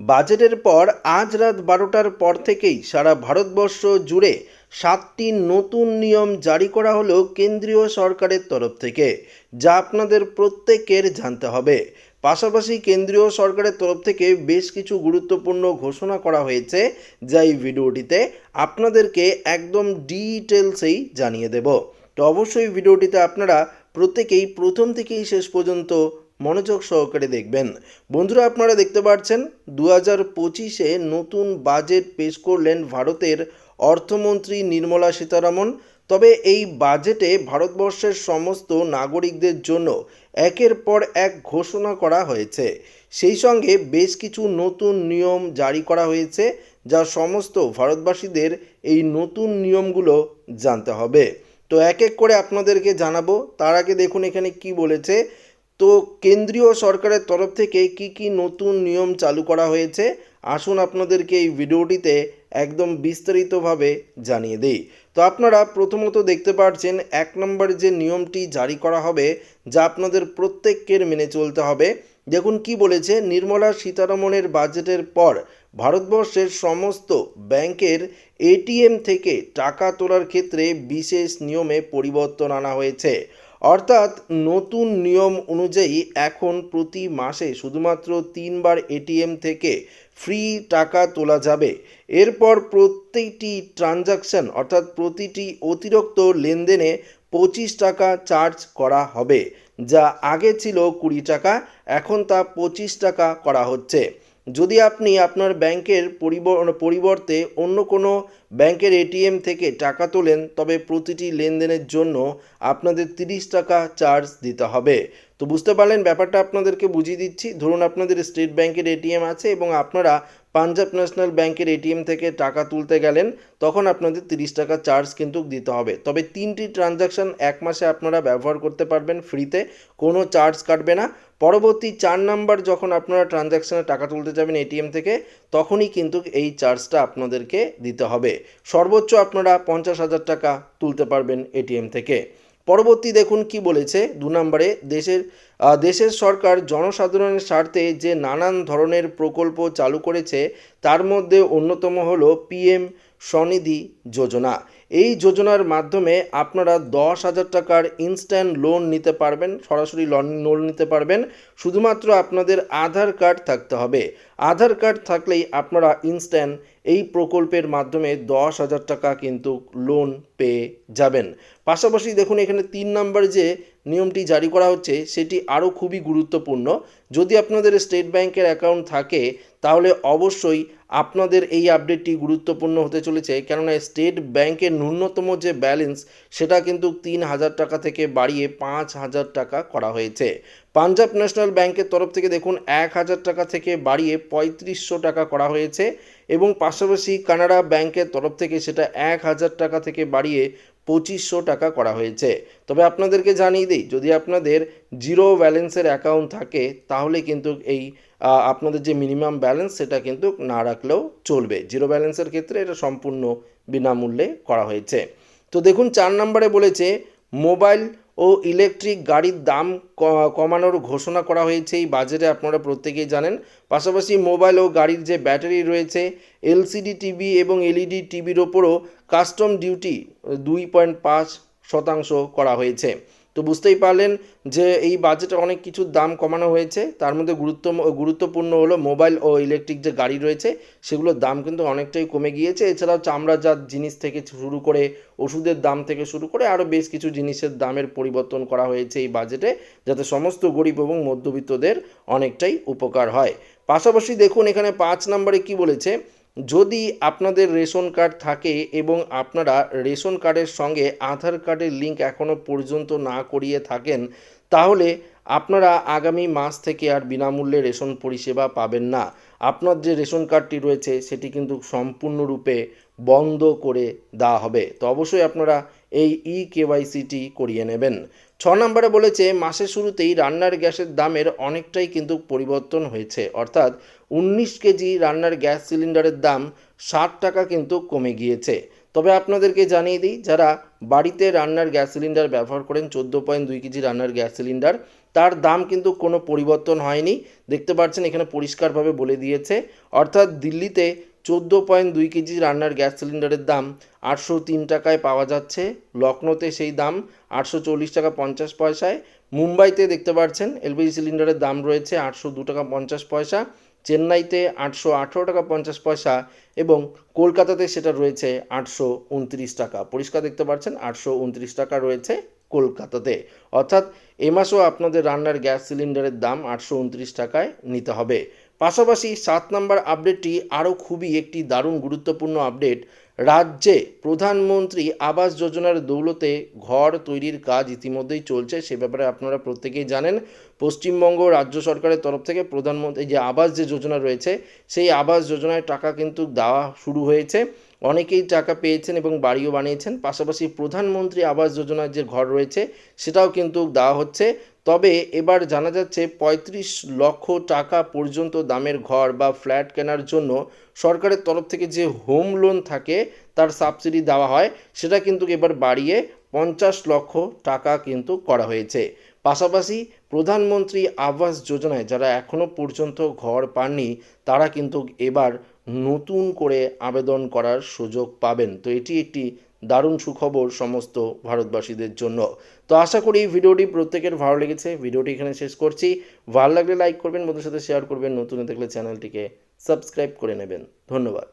বাজেটের পর আজ রাত বারোটার পর থেকেই সারা ভারতবর্ষ জুড়ে সাতটি নতুন নিয়ম জারি করা হলো কেন্দ্রীয় সরকারের তরফ থেকে, যা আপনাদের প্রত্যেকের জানতে হবে। পাশাপাশি কেন্দ্রীয় সরকারের তরফ থেকে বেশ কিছু গুরুত্বপূর্ণ ঘোষণা করা হয়েছে, যা এই ভিডিওটিতে আপনাদেরকে একদম ডিটেলসেই জানিয়ে দেব। তো অবশ্যই ভিডিওটিতে আপনারা প্রত্যেকেই প্রথম থেকেই শেষ পর্যন্ত মনোযোগ সহকারে দেখবেন। বন্ধুরা, আপনারা দেখতে পাচ্ছেন দু হাজার পঁচিশে নতুন বাজেট পেশ করলেন ভারতের অর্থমন্ত্রী নির্মলা সীতারামন। তবে এই বাজেটে ভারতবর্ষের সমস্ত নাগরিকদের জন্য একের পর এক ঘোষণা করা হয়েছে। সেই সঙ্গে বেশ কিছু নতুন নিয়ম জারি করা হয়েছে, যা সমস্ত ভারতবাসীদের এই নতুন নিয়মগুলো জানতে হবে। তো এক এক করে আপনাদেরকে জানাব। তার আগে দেখুন এখানে কি বলেছে। তো কেন্দ্রীয় সরকারের তরফ থেকে কি কি নতুন নিয়ম চালু করা হয়েছে? আসুন আপনাদেরকে এই ভিডিওটিতে একদম বিস্তারিতভাবে জানিয়ে দেই। তো আপনারা প্রথমত দেখতে পাচ্ছেন এক নম্বর যে নিয়মটি জারি করা হবে, যা আপনাদের প্রত্যেকের মেনে চলতে হবে। দেখুন কি বলেছে, নির্মলা সীতারমণের বাজেটের পর ভারতবর্ষের সমস্ত ব্যাংকের এটিএম থেকে টাকা তোলার ক্ষেত্রে বিশেষ নিয়মে পরিবর্তন আনা হয়েছে। অর্থাৎ নতুন নিয়ম অনুযায়ী এখন প্রতি মাসে শুধুমাত্র তিনবার এটিএম থেকে ফ্রি টাকা তোলা যাবে। এরপর প্রত্যেকটি ট্রানজাকশন অর্থাৎ প্রতিটি অতিরিক্ত লেনদেনে পঁচিশ টাকা চার্জ করা হবে। যা আগে ছিল কুড়ি টাকা, এখন তা পঁচিশ টাকা করা হচ্ছে। যদি আপনি আপনার ব্যাংকের পরিব- পরিবর্তে অন্য কোনো ব্যাংকের এটিএম থেকে টাকা তোলেন, তবে প্রতিটি লেনদেনের জন্য আপনাদের তিরিশ টাকা চার্জ দিতে হবে। তো বুঝতে পারলেন, ব্যাপারটা আপনাদেরকে বুঝিয়ে দিচ্ছি। ধরুন আপনাদের স্টেট ব্যাংকের এটিএম আছে এবং আপনারা পাঞ্জাব ন্যাশনাল ব্যাংকের এটিএম থেকে টাকা তুলতে গেলেন, তখন আপনাদের তিরিশ টাকা চার্জ কিন্তু দিতে হবে। তবে তিনটি ট্রানজাকশন এক মাসে আপনারা ব্যবহার করতে পারবেন ফ্রিতে, কোনো চার্জ কাটবে না। পরবর্তী চার নাম্বার যখন আপনারা ট্রানজ্যাকশানে টাকা তুলতে যাবেন এটিএম থেকে, তখনই কিন্তু এই চার্জটা আপনাদেরকে দিতে হবে। সর্বোচ্চ আপনারা পঞ্চাশ হাজার টাকা তুলতে পারবেন এটিএম থেকে। পরবর্তী দেখুন কি বলেছে দু নম্বরে, দেশের দেশের সরকার জনসাধারণের স্বার্থে যে নানান ধরনের প্রকল্প চালু করেছে, তার মধ্যে অন্যতম হলো পিএম স্বনিধি যোজনা। এই যোজনার মাধ্যমে আপনারা দশ হাজার টাকার ইনস্ট্যান্ট লোন নিতে পারবেন, সরাসরি লোন লোন নিতে পারবেন। শুধুমাত্র আপনাদের আধার কার্ড থাকতে হবে। আধার কার্ড থাকলেই আপনারা ইনস্ট্যান্ট এই প্রকল্পের মাধ্যমে দশ হাজার টাকা কিন্তু লোন পেয়ে যাবেন। পাশাপাশি দেখুন এখানে তিন নম্বর যে নিয়মটি জারি করা হচ্ছে, সেটি আরও খুবই গুরুত্বপূর্ণ। যদি আপনাদের স্টেট ব্যাংকের অ্যাকাউন্ট থাকে, তাহলে অবশ্যই আপনাদের এই আপডেটটি গুরুত্বপূর্ণ হতে চলেছে, কেননা স্টেট ব্যাংকের ন্যূনতম যে ব্যালেন্স সেটা কিন্তু তিন হাজার টাকা থেকে বাড়িয়ে পাঁচ হাজার টাকা করা হয়েছে। পাঞ্জাব ন্যাশনাল ব্যাংকের তরফ থেকে দেখুন, এক হাজার টাকা থেকে বাড়িয়ে পঁয়ত্রিশশো টাকা করা হয়েছে এবং পাশাপাশি কানাডা ব্যাংকের তরফ থেকে সেটা এক হাজার টাকা থেকে বাড়িয়ে পঁচিশশো টাকা করা হয়েছে। তবে আপনাদেরকে জানিয়ে দিই, যদি আপনাদের জিরো ব্যালেন্সের অ্যাকাউন্ট থাকে, তাহলে কিন্তু এই আপনাদের যে মিনিমাম ব্যালেন্স, সেটা কিন্তু না রাখলেও চলবে। জিরো ব্যালেন্সের ক্ষেত্রে এটা সম্পূর্ণ বিনামূল্যে করা হয়েছে। তো দেখুন, চার নম্বরে বলেছে, মোবাইল ও ইলেকট্রিক গাড়ির দাম কমানোর ঘোষণা করা হয়েছে। এই বাজেটে আপনারা প্রত্যেকেই জানেন। পাশাপাশি মোবাইল ও গাড়ির যে ব্যাটারি রয়েছে, এলসিডি টিভি এবং এলইডি টিভির ওপরও কাস্টম ডিউটি দুই পয়েন্ট পাঁচ শতাংশ করা হয়েছে। তো বুঝতেই পারলেন যে এই বাজেটে অনেক কিছুর দাম কমানো হয়েছে। তার মধ্যে গুরুত্ব, গুরুত্বপূর্ণ হলো মোবাইল ও ইলেকট্রিক যে গাড়ি রয়েছে, সেগুলোর দাম কিন্তু অনেকটাই কমে গিয়েছে। এছাড়াও চামড়াজাত জিনিস থেকে শুরু করে ওষুধের দাম থেকে শুরু করে আরও বেশ কিছু জিনিসের দামের পরিবর্তন করা হয়েছে এই বাজেটে যাতে সমস্ত গরিব এবং মধ্যবিত্তদের অনেকটাই উপকার হয়। পাশাপাশি দেখুন এখানে পাঁচ নম্বরে কি বলেছে যদি আপনাদের রেশন কার্ড থাকে এবং আপনারা রেশন কার্ডের সঙ্গে আধার কার্ডের লিঙ্ক এখনও পর্যন্ত না করিয়ে থাকেন, তাহলে আপনারা আগামী মাস থেকে আর বিনামূল্যে রেশন পরিষেবা পাবেন না। আপনার যে রেশন কার্ডটি রয়েছে, সেটি কিন্তু সম্পূর্ণরূপে বন্ধ করে দেওয়া হবে। তো অবশ্যই আপনারা এই ই কেওয়াইসিটি করিয়ে নেবেন। ছ নম্বরে বলেছে, মাসের শুরুতেই রান্নার গ্যাসের দামের অনেকটাই কিন্তু পরিবর্তন হয়েছে। অর্থাৎ উনিশ কেজি রান্নার গ্যাস সিলিন্ডারের দাম ষাট টাকা কিন্তু কমে গিয়েছে। তবে আপনাদেরকে জানিয়ে দিই, যারা বাড়িতে রান্নার গ্যাস সিলিন্ডার ব্যবহার করেন, চোদ্দ পয়েন্ট দুই কেজি রান্নার গ্যাস সিলিন্ডার, তার দাম কিন্তু কোনো পরিবর্তন হয়নি। দেখতে পাচ্ছেন, এখানে পরিষ্কারভাবে বলে দিয়েছে। অর্থাৎ দিল্লিতে চোদ্দ পয়েন্ট দুই কেজি রান্নার গ্যাস সিলিন্ডারের দাম আটশো তিন টাকায় পাওয়া যাচ্ছে। লখনৌতে সেই দাম আটশো চল্লিশ টাকা পঞ্চাশ পয়সায়। মুম্বাইতে দেখতে পাচ্ছেন, এলপিজি সিলিন্ডারের দাম রয়েছে আটশো দু টাকা পঞ্চাশ পয়সা। চেন্নাইতে আটশো আঠেরো টাকা পঞ্চাশ পয়সা এবং কলকাতাতে সেটা রয়েছে আটশো উনত্রিশ টাকা। পরিষ্কার দেখতে পাচ্ছেন, আটশো উনত্রিশ টাকা রয়েছে কলকাতাতে। অর্থাৎ এ মাসেও আপনাদের রান্নার গ্যাস সিলিন্ডারের দাম আটশো উনত্রিশ টাকায় নিতে হবে। পাশাপাশি সাত নম্বর আপডেটটি আরও খুবই একটি দারুণ গুরুত্বপূর্ণ আপডেট। রাজ্যে প্রধানমন্ত্রী আবাস যোজনার দৌলতে ঘর তৈরির কাজ ইতিমধ্যেই চলছে, সে ব্যাপারে আপনারা প্রত্যেকেই জানেন। পশ্চিমবঙ্গ রাজ্য সরকারের তরফ থেকে প্রধানমন্ত্রী যে আবাস যে যোজনা রয়েছে, সেই আবাস যোজনায় টাকা কিন্তু দেওয়া শুরু হয়েছে। অনেকেই টাকা পেয়েছেন এবং বাড়িও বানিয়েছেন। পাশাপাশি প্রধানমন্ত্রী আবাস যোজনার যে ঘর রয়েছে, সেটাও কিন্তু দেওয়া হচ্ছে। তবে এবার জানা যাচ্ছে পঁয়ত্রিশ লক্ষ টাকা পর্যন্ত দামের ঘর বা ফ্ল্যাট কেনার জন্য সরকারের তরফ থেকে যে হোম লোন থাকে, তার সাবসিডি দেওয়া হয়, সেটা কিন্তু এবার বাড়িয়ে পঞ্চাশ লক্ষ টাকা কিন্তু করা হয়েছে। পাশাপাশি প্রধানমন্ত্রী আবাস যোজনায় যারা এখনও পর্যন্ত ঘর পাননি, তারা কিন্তু এবার নতুন করে আবেদন করার সুযোগ পাবেন। তো এটি একটি দারুণ সুখবর সমস্ত ভারতবাসীদের জন্য। তো আশা করি ভিডিওটি প্রত্যেকের ভালো লেগেছে। ভিডিওটি এখানে শেষ করছি। ভালো লাগলে লাইক করবেন বন্ধুর সাথে শেয়ার করবেন। নতুন দেখলে চ্যানেলটিকে সাবস্ক্রাইব করে নেবেন। ধন্যবাদ।